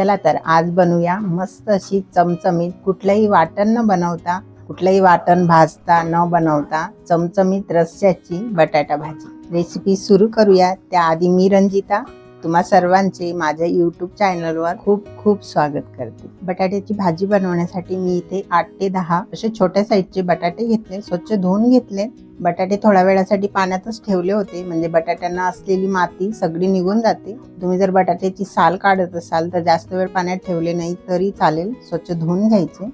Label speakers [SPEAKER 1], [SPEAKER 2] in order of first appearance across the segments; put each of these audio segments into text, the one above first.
[SPEAKER 1] चला तर आज बनवूया मस्त अशी चमचमीत. कुठलंही वाटण न बनवता कुठलंही वाटण भाजता न बनवता चमचमीत रस्स्याची बटाटा भाजी. रेसिपी सुरू करूया. त्याआधी मी रंजिता तुम्हा सर्वांचे माझ्या यूट्यूब चॅनलवर खूप खूप स्वागत करते. बटाट्याची भाजी बनवण्यासाठी मी इथे आठ ते दहा असे छोट्या साईजचे बटाटे घेतले स्वच्छ धुवून घेतले. बटाटे थोड्या वेळासाठी पाण्यातच ठेवले होते म्हणजे बटाट्यांना असलेली माती सगळी निघून जाते. तुम्ही जर बटाट्याची साल काढत असाल तर जास्त वेळ पाण्यात ठेवले नाही तरी चालेल स्वच्छ धुवून घ्यायचे.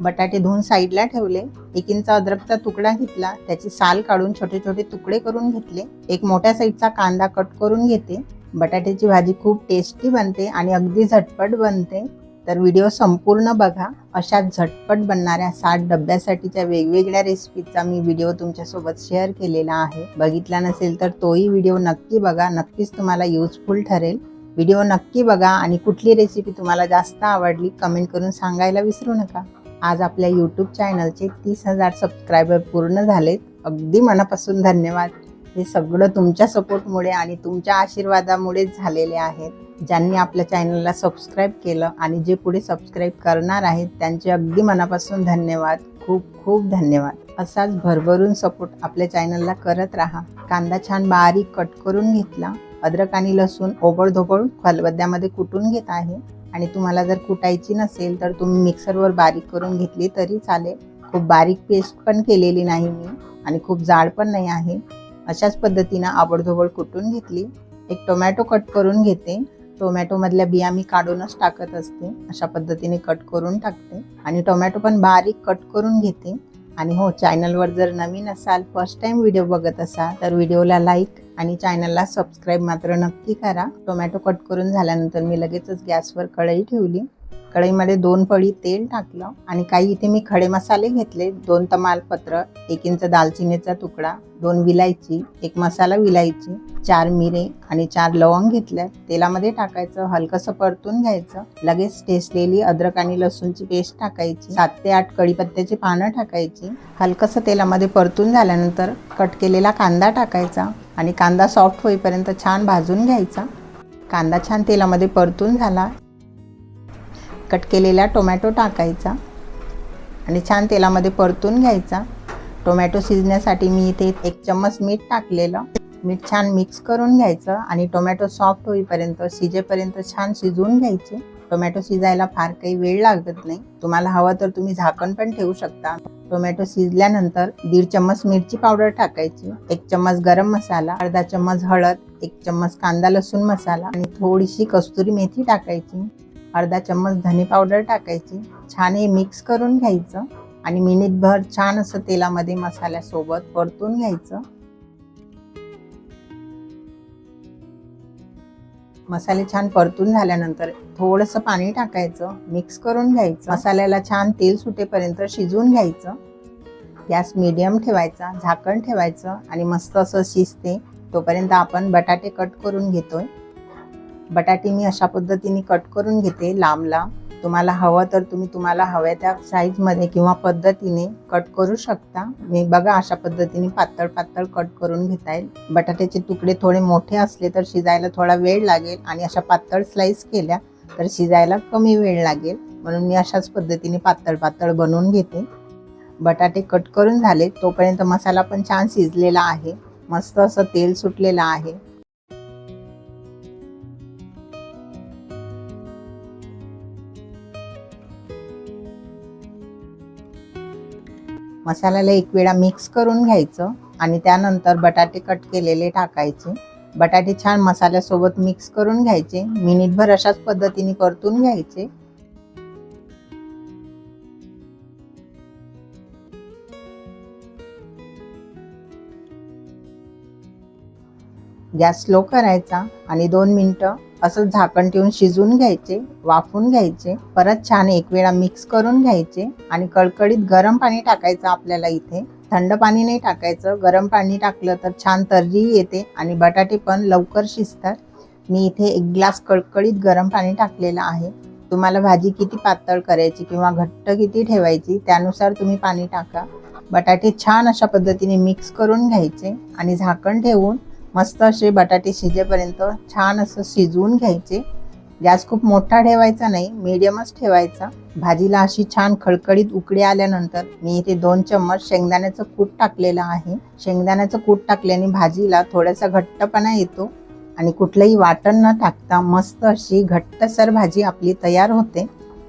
[SPEAKER 1] बटाटे धुवून साईडला ठेवले एक इंचा अद्रकचा तुकडा घेतला त्याची साल काढून छोटे छोटे तुकडे करून घेतले. एक मोठ्या साईजचा कांदा कट करून घेते. बटाट्याची भाजी खूप टेस्टी बनते आणि अगदी झटपट बनते. तर व्हिडिओ संपूर्ण बघा. अशा झटपट बनणाऱ्या साठ डब्यासाठीच्या वेगवेगळ्या रेसिपीचा मी व्हिडिओ तुमच्यासोबत शेअर केलेला आहे. बघितला नसेल तर तोही व्हिडिओ नक्की बघा. नक्कीच तुम्हाला युजफुल ठरेल. व्हिडिओ नक्की बघा आणि कुठली रेसिपी तुम्हाला जास्त आवडली कमेंट करून सांगायला विसरू नका. आज आपल्या यूट्यूब चॅनलचे तीस हजार सबस्क्रायबर पूर्ण झालेत. अगदी मनापासून धन्यवाद. हे सगळं तुमच्या सपोर्टमुळे आणि तुमच्या आशीर्वादामुळेच झालेले आहेत. ज्यांनी आपल्या चॅनलला सबस्क्राईब केलं आणि जे पुढे सबस्क्राईब करणार आहेत त्यांचे अगदी मनापासून धन्यवाद. खूप खूप धन्यवाद. असाच भरभरून सपोर्ट आपल्या चॅनलला करत राहा. कांदा छान बारीक कट करून घेतला. अद्रक आणि लसूण ओबडधोबड खलबद्द्यामध्ये कुटून घेत आहे. आणि तुम्हाला जर कुटायची नसेल तर तुम्ही मिक्सरवर बारीक करून घेतली तरी चालेल. खूप बारीक पेस्ट पण केलेली नाही मी आणि खूप जाड पण नाही आहे. अशाच पद्धतीनं आबडधोबड कुटून घेतली. एक टोमॅटो कट करून घेते. टोमॅटोमधल्या बिया मी काढूनच टाकत असते. अशा पद्धतीने कट करून टाकते. आणि टोमॅटो पण बारीक कट करून घेते. आणि हो चॅनलवर जर नवीन असाल फर्स्ट टाइम व्हिडिओ बघत असाल तर व्हिडिओला लाईक आणि चॅनलला सबस्क्राईब मात्र नक्की करा. टोमॅटो कट करून झाल्यानंतर मी लगेचच गॅसवर कढई ठेवली. कढईमध्ये दोन पळी तेल टाकलं आणि काही इथे मी खडे मसाले घेतले. दोन तमालपत्र एक इंच दालचिनीचा तुकडा दोन विलायची एक मसाला विलायची चार मिरे आणि चार लवंग घेतल्या तेलामध्ये टाकायचं हलकंसं परतून घ्यायचं. लगेच टेसलेली अद्रक आणि लसूणची पेस्ट टाकायची. सात ते आठ कढीपत्त्याची पानं टाकायची. हलकंसं तेलामध्ये परतून झाल्यानंतर कट केलेला कांदा टाकायचा आणि कांदा सॉफ्ट होईपर्यंत छान भाजून घ्यायचा. कांदा छान तेलामध्ये परतून झाला. कट केलेला टोमॅटो टाकायचा आणि छान तेलामध्ये परतून घ्यायचा. टोमॅटो शिजण्यासाठी मी इथे एक चम्मच मीठ टाकलेलं. मीठ छान मिक्स करून घ्यायचं आणि टोमॅटो सॉफ्ट होईपर्यंत शिजेपर्यंत छान शिजवून घ्यायचे. टोमॅटो शिजायला फार काही वेळ लागत नाही. तुम्हाला हवं तर तुम्ही झाकण पण ठेवू शकता. टोमॅटो शिजल्यानंतर दीड चम्मच मिरची पावडर टाकायची एक चम्मच गरम मसाला अर्धा चम्मच हळद एक चम्मच कांदा लसूण मसाला आणि थोडीशी कस्तुरी मेथी टाकायची. अर्धा चम्मच धने पावडर टाकायची. छान हे मिक्स करून घ्यायचं. आणि मिनिटभर छान असं तेलामध्ये मसाल्यासोबत परतून घ्यायचं. मसाले छान परतून झाल्यानंतर थोडंसं पाणी टाकायचं मिक्स करून घ्यायचं. मसाल्याला छान तेल सुटेपर्यंत शिजवून घ्यायचं. गॅस मिडियम ठेवायचा झाकण ठेवायचं आणि मस्त असं शिजते. तोपर्यंत आपण बटाटे कट करून घेतोय. बटाटे मी अशा पद्धतीने कट करून घेते लांब लांब तुम्हाला हवं तर तुम्ही तुम्हाला हव्या त्या साईजमध्ये किंवा पद्धतीने कट करू शकता. मी बघा अशा पद्धतीने पातळ पातळ कट करून घेता येईल बटाट्याचे तुकडे थोडे मोठे असले तर शिजायला थोडा वेळ लागेल आणि अशा पातळ स्लाईस केल्या तर शिजायला कमी वेळ लागेल. म्हणून मी अशाच पद्धतीने पातळ पातळ बनवून घेते. बटाटे कट करून झाले तोपर्यंत मसाला पण छान शिजलेला आहे. मस्त असं तेल सुटलेलं आहे. मसाल्याला एक वेळा मिक्स करून घ्यायचं आणि त्यानंतर बटाटे कट केलेले टाकायचे. बटाटे छान मसाल्यासोबत मिक्स करून घ्यायचे. मिनिटभर अशाच पद्धतीने परतून घ्यायचे. गॅस स्लो करायचा आणि दोन मिनटं असं झाकण ठेवून शिजवून घ्यायचे वाफून घ्यायचे परत छान एक वेळा मिक्स करून घ्यायचे आणि कडकडीत गरम पाणी टाकायचं आपल्याला इथे. थंड पाणी नाही टाकायचं गरम पाणी टाकलं तर छान तर्री येते आणि बटाटे पण लवकर शिजतात. मी इथे एक ग्लास कळकळीत गरम पाणी टाकलेलं आहे. तुम्हाला भाजी किती पातळ करायची किंवा घट्ट किती ठेवायची त्यानुसार तुम्ही पाणी टाका. बटाटे छान अशा पद्धतीने मिक्स करून घ्यायचे आणि झाकण ठेवून मस्त असे बटाटे शिजेपर्यंत छान असं शिजवून घ्यायचे. गॅस खूप मोठा ठेवायचा नाही मीडियमच ठेवायचा. भाजीला अशी छान खळखळीत उकडी आल्यानंतर मी इथे दोन चम्मच शेंगदाण्याचं कूट टाकलेलं आहे. शेंगदाण्याचं कूट टाकल्याने भाजीला थोडासा घट्टपणा येतो आणि कुठलंही वाटण न टाकता मस्त अशी घट्टसर भाजी आपली तयार होते.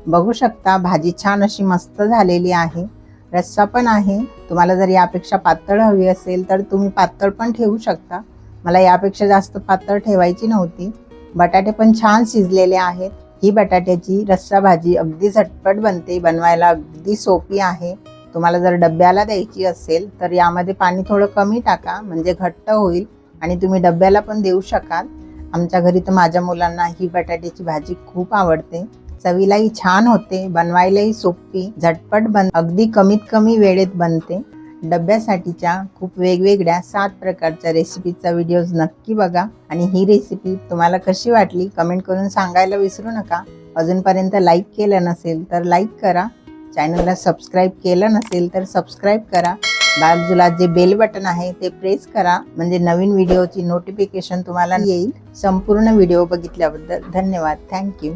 [SPEAKER 1] बघू शकता भाजी छान अशी मस्त झालेली आहे. रस्सा पण आहे. तुम्हाला जर यापेक्षा पातळ हवी असेल तर तुम्ही पातळ पण ठेवू शकता. मला यापेक्षा जास्त पातळ ठेवायची नव्हती. बटाटे पण छान शिजलेले आहेत. ही बटाट्याची रस्सा भाजी अगदी झटपट बनते बनवायला अगदी सोपी आहे. तुम्हाला जर डब्याला द्यायची असेल तर यामध्ये पाणी थोडं कमी टाका म्हणजे घट्ट होईल आणि तुम्ही डब्याला पण देऊ शकाल. आमच्या घरी तर माझ्या मुलांना ही बटाट्याची भाजी खूप आवडते. चवीलाही छान होते बनवायलाही सोपी झटपट बन अगदी कमीत कमी वेळेत बनते. डब्यासाठीच्या खूप वेगवेगळ्या सात प्रकारच्या रेसिपीचा व्हिडिओज नक्की बघा. आणि ही रेसिपी तुम्हाला कशी वाटली कमेंट करून सांगायला विसरू नका. अजूनपर्यंत लाईक केलं नसेल तर लाईक करा. चॅनलला सबस्क्राईब केलं नसेल तर सबस्क्राईब करा. बाजूला जे बेल बटन आहे ते प्रेस करा. म्हणजे नवीन व्हिडिओची नोटिफिकेशन तुम्हाला येईल. संपूर्ण व्हिडिओ बघितल्याबद्दल धन्यवाद. थँक्यू